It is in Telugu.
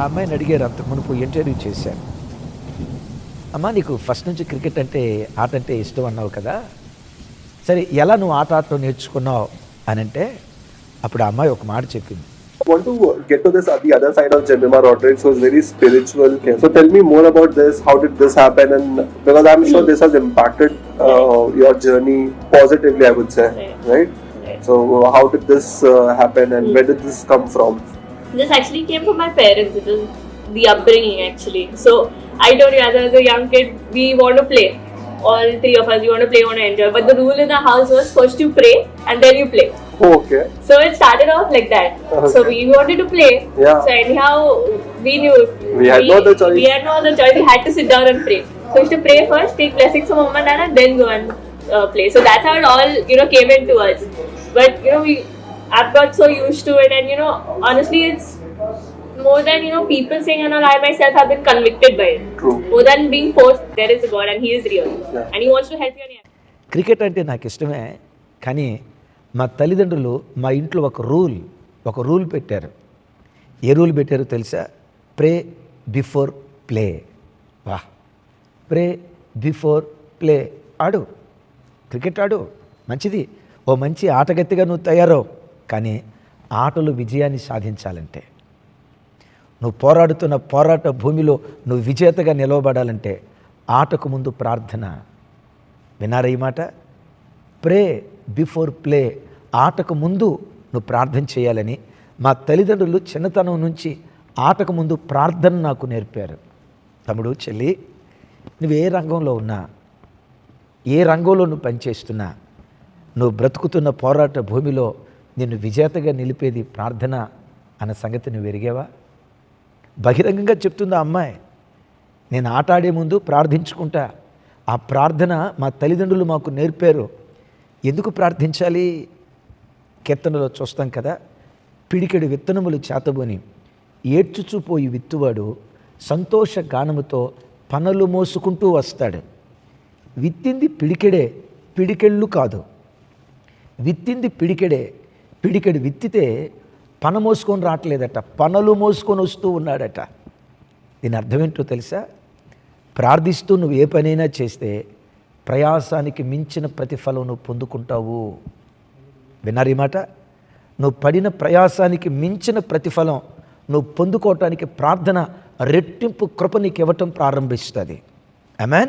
ఆ అమ్మాయిని అడిగారు అంత మునుపు ఇంటర్వ్యూ చేశాను. అమ్మా నీకు ఫస్ట్ నుంచి క్రికెట్ అంటే ఆట అంటే ఇష్టం అన్నావు కదా. సరే ఎలా నువ్వు ఆట ఆటలో నేర్చుకున్నావు? అని అంటే అప్పుడు ఆ అమ్మాయి ఒక మాట చెప్పింది. From This actually came from my parents. It was the upbringing actually. So I told you as, as a young kid, we want to play. All three of us, we want to play, want to enjoy. But the rule in the house was first you pray and then you play. Okay. So it started off like that. So we wanted to play. Yeah. So anyhow, we knew We had no other choice. We had no other choice. We had to sit down and pray. So we used to pray first, take blessings from mom and dad, and then go and uh, play. So that's how it all you know came into us. But you know we, I've got so used to it, and you know honestly, it's more than you know people saying and all. I myself have been convicted by it. True. More than being forced, there is a God and He is real, Yeah. and He wants to help you. Cricket అంటే నాకు ఇష్టమే కానీ మా తల్లిదండ్రులు మా ఇంట్లో ఒక రూల్ ఒక రూల్ పెట్టారు ఏ రూల్ పెట్టారో తెలుసా ప్రే బిఫోర్ ప్లే వా ప్రే బిఫోర్ ప్లే ఆడు క్రికెట్ ఆడు మంచిది ఓ మంచి ఆటగత్తిగా నువ్వు తయారవు కానీ ఆటలు విజయాన్ని సాధించాలంటే నువ్వు పోరాడుతున్న పోరాట భూమిలో నువ్వు విజేతగా నిలవబడాలంటే ఆటకు ముందు ప్రార్థన. వినారా ఈ మాట? ప్రే బిఫోర్ ప్లే ఆటకు ముందు నువ్వు ప్రార్థన చేయాలని మా తల్లిదండ్రులు చిన్నతనం నుంచి ఆటకు ముందు ప్రార్థన నాకు నేర్పారు. తమ్ముడు చెల్లి నువ్వు ఏ రంగంలో ఉన్నా ఏ రంగంలో నువ్వు పనిచేస్తున్నా నువ్వు బ్రతుకుతున్న పోరాట భూమిలో నిన్ను విజేతగా నిలిపేది ప్రార్థన అన్న సంగతి నువ్వు ఎరిగేవా? బహిరంగంగా చెప్తుంది ఆ అమ్మాయి. నేను ఆటాడే ముందు ప్రార్థించుకుంటా. ఆ ప్రార్థన మా తల్లిదండ్రులు మాకు నేర్పారు. ఎందుకు ప్రార్థించాలి? కీర్తనలో చూస్తాం కదా పిడికెడు విత్తనములు చేతబోని ఏడ్చుచూపోయి విత్తువాడు సంతోష గానముతో పనులు మోసుకుంటూ వస్తాడు. విత్తింది పిడికెడే పిడికెళ్ళు కాదు. విత్తింది పిడికెడే పిడికెడు విత్తితే పన మోసుకొని రావట్లేదట పనులు మోసుకొని వస్తూ ఉన్నాడట. దీని అర్థం ఏంటో తెలుసా? ప్రార్థిస్తూ నువ్వు ఏ పనైనా చేస్తే ప్రయాసానికి మించిన ప్రతిఫలం నువ్వు పొందుకుంటావు. విన్నారు ఈ మాట? నువ్వు పడిన ప్రయాసానికి మించిన ప్రతిఫలం నువ్వు పొందుకోవటానికి ప్రార్థన రెట్టింపు కృప నీకు ఇవ్వటం ప్రారంభిస్తుంది. అమెన్